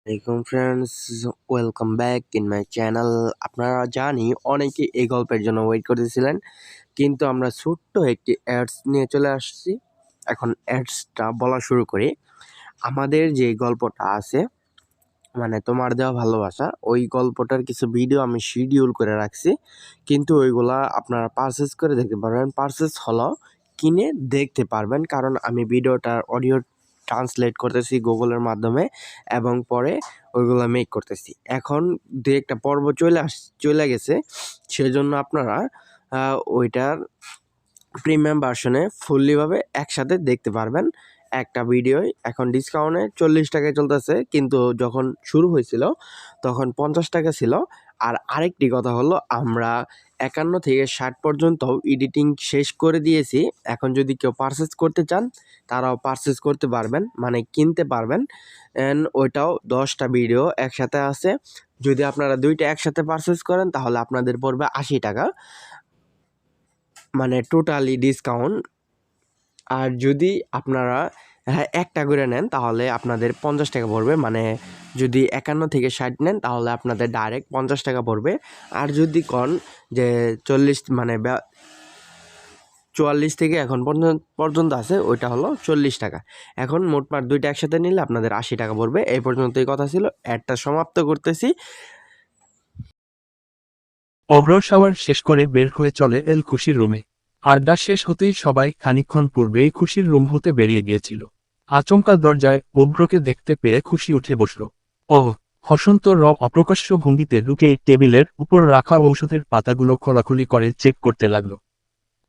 আসসালামাইকুম friends welcome back in my channel আপনারা জানি অনেকে এই গল্পের জন্য ওয়েট করতেছিলেন কিন্তু আমরা ছোট্ট একটি অ্যাডস নিয়ে চলে আসছি এখন অ্যাডসটা বলা শুরু করি আমাদের যে গল্পটা আছে মানে তোমার দেওয়া ভালোবাসা ওই গল্পটার কিছু ভিডিও আমি শিডিউল করে রাখছি কিন্তু ওইগুলা আপনারা পারচেস করে দেখতে পারবেন পারচেস হলো কিনে দেখতে পারবেন কারণ আমি ভিডিওটার অডিও ট্রান্সলেট করতেছি গুগলের মাধ্যমে এবং পরে ওইগুলো মেক করতেছি। এখন দু একটা পর্ব চলে আস, চলে গেছে, সেজন্য আপনারা ওইটার প্রিমিয়াম ভার্সনে ফুললিভাবে একসাথে দেখতে পারবেন। একটা ভিডিওই এখন ডিসকাউন্টে চল্লিশ টাকায় চলতেছে, কিন্তু যখন শুরু হয়েছিল, তখন পঞ্চাশ টাকা ছিল আর আরেকটি কথা হলো, আমরা একান্ন থেকে ষাট পর্যন্ত এডিটিং শেষ করে দিয়েছি। এখন যদি কেউ পারচেস করতে চান, তারাও পারচেস করতে পারবেন মানে কিনতে পারবেন। অ্যান্ড ওইটাও দশটা ভিডিও একসাথে আছে। যদি আপনারা দুইটা একসাথে পারচেস করেন, তাহলে আপনাদের পড়বে আশি টাকা। মানে টোটালি ডিসকাউন্ট আর যদি আপনারা একটা করে নেন, তাহলে আপনাদের পঞ্চাশ টাকা পড়বে। মানে যদি একান্ন থেকে ষাট নেন, তাহলে আপনাদের ডাইরেক্ট পঞ্চাশ টাকা পড়বে। আর যদি কন যে চল্লিশ মানে চুয়াল্লিশ থেকে এখন পর্যন্ত পর্যন্ত আছে, ওইটা হলো চল্লিশ টাকা। এখন মোটমাট দুইটা একসাথে নিলে আপনাদের আশি টাকা পড়বে। এই পর্যন্তই কথা ছিল। অ্যাডটা সমাপ্ত করতেছি। অভ্র শাওয়ার শেষ করে বের হয়ে চলে এল খুশির রুমে। আড্ডা শেষ হতেই সবাই খানিকক্ষণ পূর্বেই খুশির রুম হতে বেরিয়ে গিয়েছিল। আচমকা দরজায় অভ্রকে দেখতে পেয়ে খুশি উঠে বসল। ও হসন্ত র অপ্রকাশ্য ভঙ্গিতে লুকে টেবিলের উপর রাখা ঔষধের পাতাগুলো খোলাখুলি করে চেক করতে লাগল।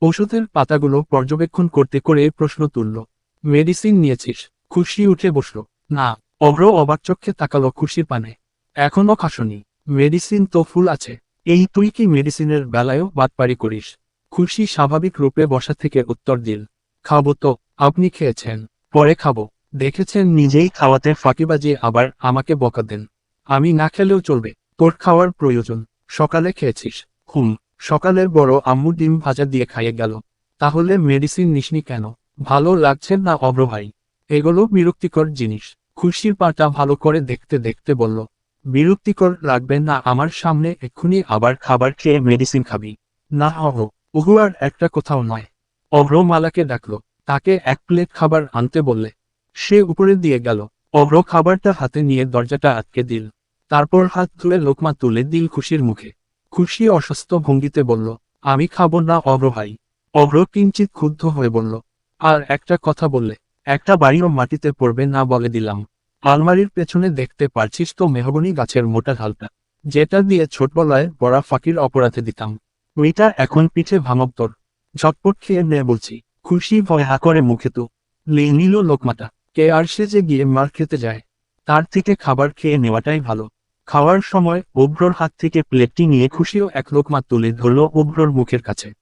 ঔষধের পাতাগুলো পর্যবেক্ষণ করতে করে প্রশ্ন তুলল, মেডিসিন নিয়েছিস? খুশি উঠে বসল, না। অভ্র অবাক চক্ষে তাকালো খুশির পানে, এখনও খাসনি, মেডিসিন তো ফুল আছে, এই তুই কি মেডিসিনের বেলায়ও বাটপারি করিস? খুশি স্বাভাবিক রূপে বসা থেকে উত্তর দিল, খাব তো, আপনি খেয়েছেন। পরে খাব। দেখেছেন নিজেই খাওয়াতে ফাঁকিবাজি আবার আমাকে বকা দেন। আমি না খেলেও চলবে। তোর খাওয়ার প্রয়োজন। সকালে খেয়েছিস। হুম, সকালের বড় আম্মু ডিম ভাজা দিয়ে খাইয়ে গেল। তাহলে মেডিসিন নিসনি কেন? ভালো লাগছে না অব্র ভাই? এগুলো বিরক্তিকর জিনিস। খুশির পাটা ভালো করে দেখতে দেখতে বলল, বিরক্তিকর লাগবে না আমার সামনে, এক্ষুনি আবার খাবার খেয়ে মেডিসিন খাবি। না অহ উহু আর একটা কোথাও নয়। অভ্র মালাকে ডাকলো তাকে এক প্লেট খাবার আনতে বললে। সে উপরে দিয়ে গেল। অভ্র খাবারটা হাতে নিয়ে দরজাটা আটকে দিল। তারপর হাত ধুয়ে লোকমা তুলে দিল খুশির মুখে। খুশি অসুস্থ ভঙ্গিতে বলল, আমি খাব না অভ্র ভাই। অভ্র কিঞ্চিত ক্ষুব্ধ হয়ে বলল, আর একটা কথা বললে, একটা বাড়িও মাটিতে পড়বে না বলে দিলাম। আলমারির পেছনে দেখতে পারছিস তো মেহগনি গাছের মোটা ঢালটা। যেটা দিয়ে ছোটবেলায় বড়া ফাঁকির অপরাধে দিতাম। ওইটা এখন পিঠে ভাঙব তোর। ঝটপট খেয়ে নে বলছি। খুশি ভয় হা করে মুখে তো। লে নিল লোকমাটা। কে আর সে যে গিয়ে মার খেতে যায়? তার থেকে খাবার খেয়ে নেওয়াটাই ভালো। খাওয়ার সময় অব্রর হাত থেকে প্লেটটি নিয়ে খুশিও এক লোকমা তুলে ধরল অব্রর মুখের কাছে।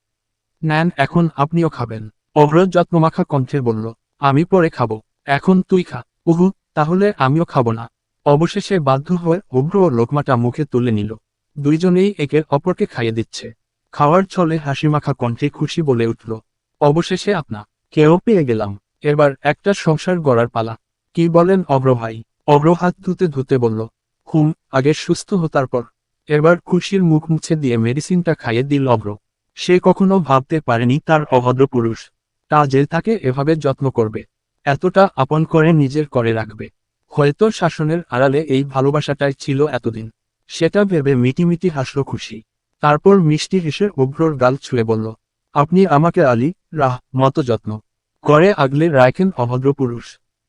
নেন, এখন আপনিও খাবেন। অব্র যত্নমাখা কণ্ঠে বলল, আমি পরে খাব। এখন তুই খা। উহু, তাহলে আমিও খাব না। অবশেষে বাধ্য হয়ে অব্র ও লোকমাটা মুখে তুলে নিল। দুইজনেই একে অপরকে খাইয়ে দিচ্ছে। খাওয়ার ছলে হাসিমাখা কণ্ঠে খুশি বলে উঠল অবশেষে আপনা কেউ পেয়ে গেলাম। এবার একটা সংসার গড়ার পালা। কি বলেন অব্র ভাই অব্র হাত ধুতে ধুতে বলল হুম আগে সুস্থ হো তারপর। এবার খুশির মুখ মুছে দিয়ে মেডিসিনটা খাইয়ে দিল অব্র সে কখনো ভাবতে পারেনি তার অভদ্র পুরুষ। তা যে তাকে এভাবে যত্ন করবে এতটা আপন করে নিজের করে রাখবে। হয়তো শাসনের আড়ালে এই ভালোবাসাটাই ছিল এতদিন। সেটা ভেবে মিটিমিটি হাসল খুশি। তারপর মিষ্টি হেসে অভ্রর গাল ছুঁয়ে বলল আপনি আমাকে আলী, রাহ, মতো যত্ন করে আগলে রাখেন, অভদ্র পুরুষ।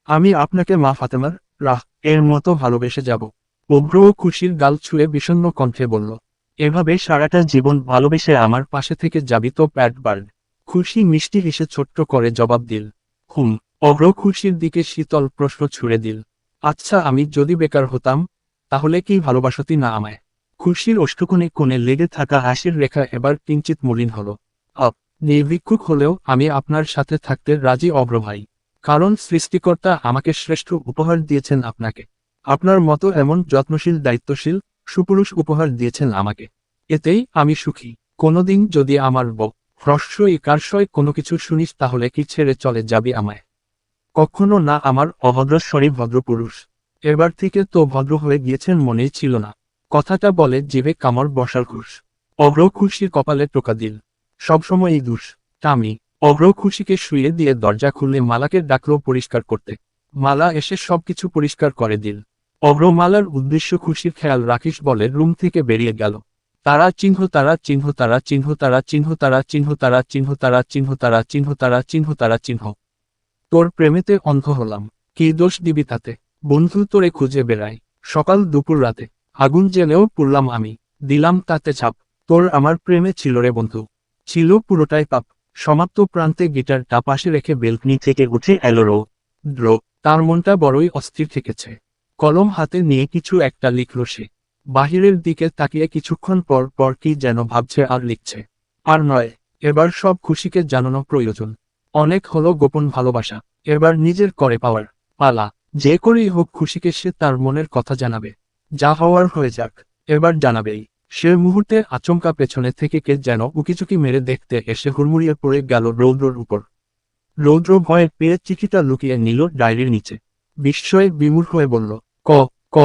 আমি আপনাকে মা ফাতেমার, রাহ, এর মতো ভালোবেসে যাব। ও খুশির গাল ছুঁয়ে বিষণ্ণ কণ্ঠে বলল, এভাবে সারাটা জীবন ভালোবেসে আমার পাশে থেকে যাবি তো, প্যাট বার্ড? খুশি মিষ্টি হেসে ছোট্ট করে জবাব দিল, হুম। অগ্র খুশির দিকে শীতল প্রশ্ন ছুড়ে দিল আচ্ছা আমি যদি বেকার হতাম, তাহলে কি ভালোবাসতি না আমায়? খুশির অষ্টকোণে কোণে লেগে থাকা হাসির রেখা এবার কিঞ্চিত মলিন হলো। আপ নির্ভিক্ষুক হলেও আমি আপনার সাথে থাকতে রাজি অভ্র ভাই। কারণ সৃষ্টিকর্তা আমাকে শ্রেষ্ঠ উপহার দিয়েছেন আপনাকে। আপনার মতো এমন যত্নশীল, দায়িত্বশীল, সুপুরুষ উপহার দিয়েছেন আমাকে। এতেই আমি সুখী। কোনোদিন যদি আমার ব, হ্রস্বই কারসই কোনো কিছু শুনিস তাহলে কি ছেড়ে চলে যাবি আমায়? কখনো না আমার অভদ্রস্বরী ভদ্রপুরুষ এবার থেকে তো ভদ্র হয়ে গিয়েছেন মনেই ছিল না। কথাটা বলে জিভে কামড় বসার খুশ অগ্র খুশির কপালে টোকা দিল। সবসময় এই দুষ, টামি, অগ্র খুশিকে শুয়ে দিয়ে দরজা খুললে মালাকে ডাকলো পরিষ্কার করতে। মালা এসে সবকিছু পরিষ্কার করে দিল। অগ্র মালার উদ্দেশ্য খুশির খেয়াল রাখিস বলে রুম থেকে বেরিয়ে গেল। তারা চিহ্ন তারা চিহ্ন তারা চিহ্ন তারা চিহ্ন তারা চিহ্ন তারা চিহ্ন তারা চিহ্ন তারা চিহ্ন তারা চিহ্ন তারা চিহ্ন। তোর প্রেমেতে অন্ধ হলাম। কি দোষ দিবি তাতে? বন্ধু তোরে খুঁজে বেড়াই। সকাল দুপুর রাতে। আগুন জেনেও পুরলাম আমি। দিলাম তাতে ছাপ। তোর আমার প্রেমে ছিল রে বন্ধু। ছিল পুরোটাই পাপ। সমাপ্ত প্রান্তে গিটারটা পাশে রেখে বেলকনি থেকে উঠে এলো রো। দ্রো তার মনটা বড়ই অস্থির থেকেছে। কলম হাতে নিয়ে কিছু একটা লিখল সে। বাহিরের দিকে তাকিয়ে কিছুক্ষণ পর পর কি যেন ভাবছে আর লিখছে। আর নয়, এবার সব খুশিকে জানানো প্রয়োজন। অনেক হলো গোপন ভালোবাসা। এবার নিজের করে পাওয়ার পালা। যে করেই হোক খুশিকে সে তার মনের কথা জানাবে। যা হওয়ার হয়ে যাক, এবার জানাবেই। সে মুহূর্তে আচমকা পেছনে থেকে কে যেন উকিচুকি মেরে দেখতে এসে হুড়মুড়িয়ে পড়ে গেল রৌদ্রর উপর। রৌদ্র ভয়ে পেয়ে চিঠিটা লুকিয়ে নিল ডায়েরির নিচে। বিস্ময়ে বিমূর হয়ে বলল, ক ক,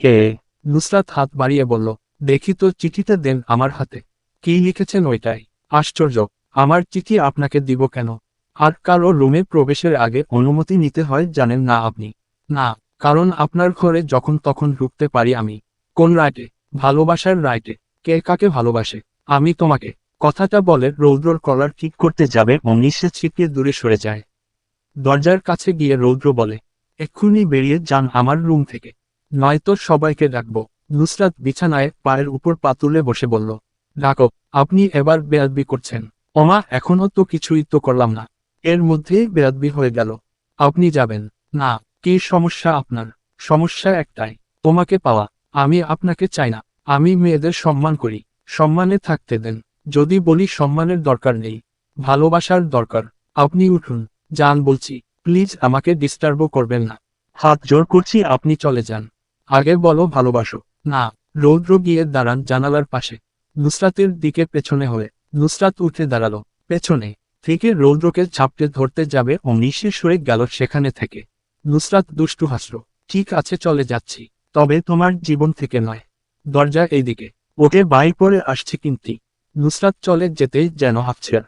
কে? নুসরাত হাত বাড়িয়ে বলল, দেখি তো চিঠিটা দেন আমার হাতে। কি লিখেছেন ওইটাই? আশ্চর্য, আমার চিঠি আপনাকে দিব কেন? আর কারও রুমে প্রবেশের আগে অনুমতি নিতে হয় জানেন না আপনি। না, কারণ আপনার ঘরে যখন তখন ঢুকতে পারি আমি। কোন রাইটে ভালোবাসার রাইটে। কে কাকে ভালোবাসে? আমি তোমাকে। কথাটা বলে রৌদ্রর কলার ঠিক করতে যাবে অমনি সে ছিটকে দূরে সরে যায়। দরজার কাছে গিয়ে রৌদ্র বলে, এক্ষুনি বেরিয়ে যান আমার রুম থেকে। নয়তো সবাইকে ডাকবো। নুসরাত বিছানায় পায়ের উপর পা তুলে বসে বলল, ডাকো, আপনি এবার বেয়াদবি করছেন। ওমা, এখনও তো কিছুই তো করলাম না। এর মধ্যেই বেয়াদবি হয়ে গেল। আপনি যাবেন। না, কি সমস্যা আপনার? সমস্যা একটাই, তোমাকে পাওয়া। আমি আপনাকে চাই না। আমি মেয়েদের সম্মান করি। সম্মানে থাকতে দেন। যদি বলি সম্মানের দরকার নেই, ভালোবাসার দরকার, আপনি উঠুন। যান বলছি, প্লিজ আমাকে ডিস্টার্বও করবেন না। হাত জোর করছি, আপনি চলে যান। আগে বলো ভালোবাসো। না, রৌদ্র গিয়ে দাঁড়ান জানালার পাশে। নুসরাতের দিকে পেছনে হয়ে, নুসরাত উঠে দাঁড়াল। পেছনে থেকে রৌদ্রকে ঝাপটে ধরতে যাবে, অমনি সে সরে গেল সেখানে থেকে। নুসরাত দুষ্টু হাসল। ঠিক আছে, চলে যাচ্ছি। তবে তোমার জীবন থেকে নয়। দরজা এইদিকে। ওকে বাই করে আসছে কিন্তি। নুসরাত চলে যেতেই যেন হাফছে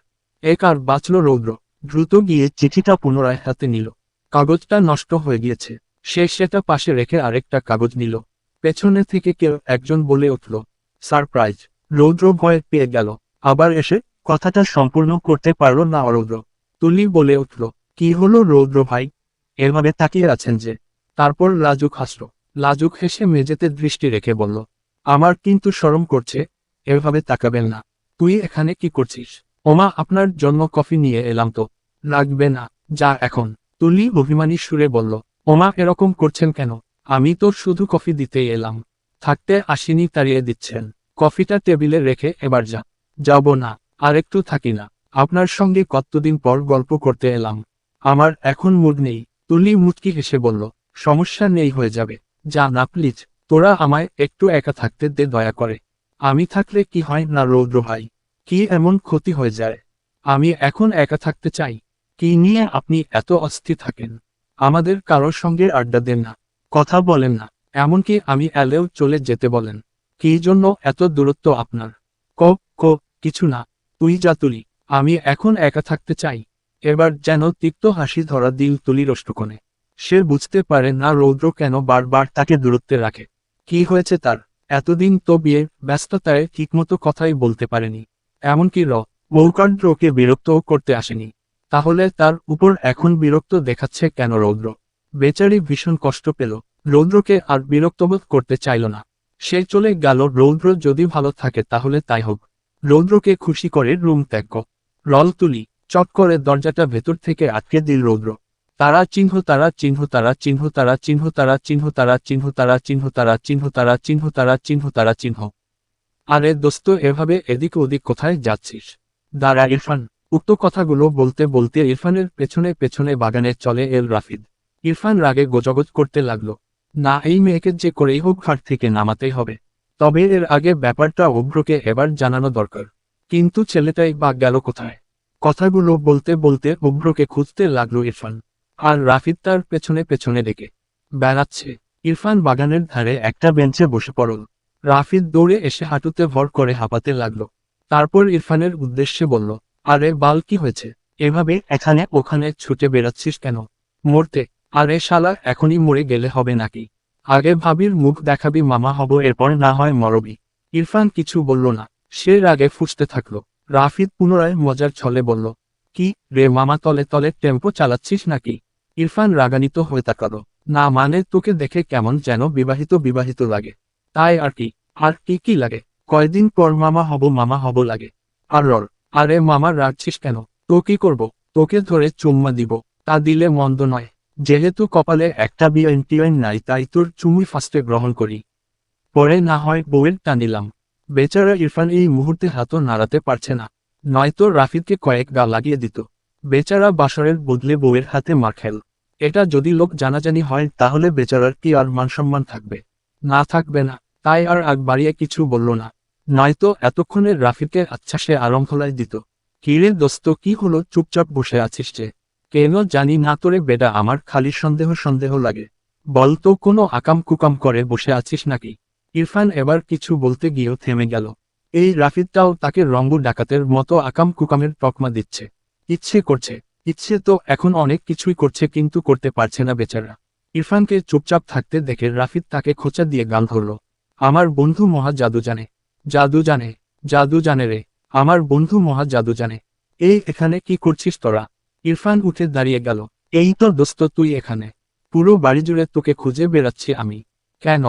এক আর বাঁচল রৌদ্র? দ্রুত গিয়ে চিঠিটা পুনরায় হাতে নিল। কাগজটা নষ্ট হয়ে গিয়েছে। সে সেটা পাশে রেখে আরেকটা কাগজ নিল। পেছনে থেকে কেউ একজন বলে উঠল, সারপ্রাইজ। রৌদ্র ভয়ে পেয়ে গেল। আবার এসে কথাটা সম্পূর্ণ করতে পারল না রৌদ্র তুলি বলে উঠল, কি হলো রৌদ্র ভাই? এভাবে তাকিয়ে আছেন যে, তারপর লাজুক হাসল। লাজুক হেসে মেঝেতে দৃষ্টি রেখে বলল, আমার কিন্তু শরম করছে, এভাবে তাকাবেন না। তুই এখানে কি করছিস? ওমা, আপনার জন্ম কফি নিয়ে এলাম তো। লাগবে না, যা এখন তুলি অভিমানী সুরে বলল, ওমা, এরকম করছেন কেন? আমি তো শুধু কফি দিতেই এলাম। থাকতে আসিনি তাড়িয়ে দিচ্ছেন। কফিটা টেবিলে রেখে এবার যা। যাব না, আর একটু থাকি না। আপনার সঙ্গে কতদিন পর গল্প করতে এলাম। আমার এখন মুড নেই তুলি মুটকি হেসে বলল, সমস্যা নেই, হয়ে যাবে। যা না প্লিজ তোরা আমায় একটু একা থাকতে দে, দয়া করে। আমি থাকলে কি হয় না, রৌদ্র ভাই? কি এমন ক্ষতি হয়ে যায়? আমি এখন একা থাকতে চাই। কি নিয়ে আপনি এত অস্থির থাকেন? আমাদের কারোর সঙ্গে আড্ডা দেন না, কথা বলেন না, এমনকি আমি এলেও চলে যেতে বলেন। কি জন্য এত দূরত্ব আপনার? ক ক, কিছু না, তুই যা তুলি, আমি এখন একা থাকতে চাই। এবার যেন তিক্ত হাসি ধরা দিল তুলি রষ্টকোণে। সে বুঝতে পারে না রৌদ্র কেন বারবার তাকে দূরত্বে রাখে। কি হয়েছে তার? এতদিন তো বিয়ে, ব্যস্ততায় ঠিকমতো কথাই বলতে পারেনি। এমনকি র মৌকান্ড্রকে বিরক্তও করতে আসেনি। তাহলে তার উপর এখন বিরক্ত দেখাচ্ছে কেন রৌদ্র? বেচারি ভীষণ কষ্ট পেল। রৌদ্রকে আর বিরক্তবোধ করতে চাইল না। সে চলে গেল, রৌদ্র যদি ভালো থাকে তাহলে তাই হোক। রৌদ্রকে খুশি করে রুম ত্যাগ রল তুলি চট করে দরজাটা ভেতর থেকে আটকে দিল রৌদ্র। তারা চিহ্ন তারা চিহ্ন তারা চিহ্ন তারা চিহ্ন তারা চিহ্ন তারা চিহ্ন তারা চিহ্ন তারা চিহ্ন তারা চিহ্ন তারা চিহ্ন তারা চিহ্ন আরে দোস্ত এভাবে এদিক ওদিক কোথায় যাচ্ছিস দাঁড়া ইরফান উক্ত কথাগুলো বলতে বলতে ইরফানের পেছনে পেছনে বাগানে চলে এল রাফিদ ইরফান রাগে গোজগজ করতে লাগল না এই মেয়েকে যে করেই হোক ঘাট থেকে নামাতেই হবে তবে এর আগে ব্যাপারটা অভ্রকে এবার জানানো দরকার কিন্তু ছেলেটাই বা গেল কোথায় কথাগুলো বলতে বলতে অভ্রকে খুঁজতে লাগল ইরফান আর রাফিদ তার পেছনে পেছনে ডেকে বেড়াচ্ছে। ইরফান বাগানের ধারে একটা বেঞ্চে বসে পড়ল। রাফিদ দৌড়ে এসে হাঁটুতে ভর করে হাঁপাতে লাগল। তারপর ইরফানের উদ্দেশ্যে বলল, আরে বাল, কি হয়েছে? এভাবে এখানে ওখানে ছুটে বেড়াচ্ছিস কেন? মরতে? আরে শালা, এখনই মরে গেলে হবে নাকি? আগে ভাবির মুখ দেখাবি, মামা হব, এরপর না হয় মরবি। ইরফান কিছু বলল না। সে রাগে ফুসতে থাকল। রাফিদ পুনরায় মজার ছলে বলল, কি রে, মামা তলে তলে টেম্পো চালাচ্ছিস নাকি? ইরফান রাগানিত হয়ে তাকালো। না মানে তোকে দেখে কেমন যেন বিবাহিত বিবাহিত লাগে। তাই আর কি? আর কি কি লাগে? কয়দিন পর মামা হব মামা হব লাগে। আর রর, আরে মামা রাখছিস কেন? তো কি করব? তোকে ধরে চুম্মা দিব, তা দিলে মন্দ নয়। যেহেতু কপালে একটা বিএনটিএন নাই, তাই তোর চুমুই ফার্স্টে গ্রহণ করি। পরে না হয় বউয়ের টানিলাম। বেচারা ইরফান এই মুহূর্তে হাতও নাড়াতে পারছে না। নয়তো রাফিদকে কয়েক গা লাগিয়ে দিত। বেচারা বাসরের বদলে বউয়ের হাতে মার খেল। এটা যদি লোক জানাজানি হয়, তাহলে বেচারার কি আর মানসম্মান থাকবে? না থাকবে না, তাই আর আগ বাড়িয়ে কিছু বলল না। নয়তো এতক্ষণে রাফিদকে আচ্ছা সে আরম খোলাই দিত। কিরে দোস্ত, কি হলো? চুপচাপ বসে আছিস যে। কেন জানি না তোরে বেডা আমার খালি সন্দেহ সন্দেহ লাগে। বল তো কোনো আকাম কুকাম করে বসে আছিস নাকি? ইরফান এবার কিছু বলতে গিয়েও থেমে গেল। এই রাফিদটাও তাকে রঙ্গু ডাকাতের মতো আকাম কুকামের তকমা দিচ্ছে। ইচ্ছে করছে। ইচ্ছে তো এখন অনেক কিছুই করছে কিন্তু করতে পারছে না বেচারা। ইরফানকে চুপচাপ থাকতে দেখে রাফিদ তাকে খোঁচা দিয়ে গান ধরল। আমার বন্ধু মহা জাদু জানে। জাদু জানে। জাদু জানে রে। আমার বন্ধু মহা জাদু জানে। এই এখানে কি করছিস তোরা? ইরফান উঠে দাঁড়িয়ে গেল। এই তো দোস্ত, তুই এখানে। পুরো বাড়ি জুড়ে তোকে খুঁজে বেড়াচ্ছি আমি। কেন?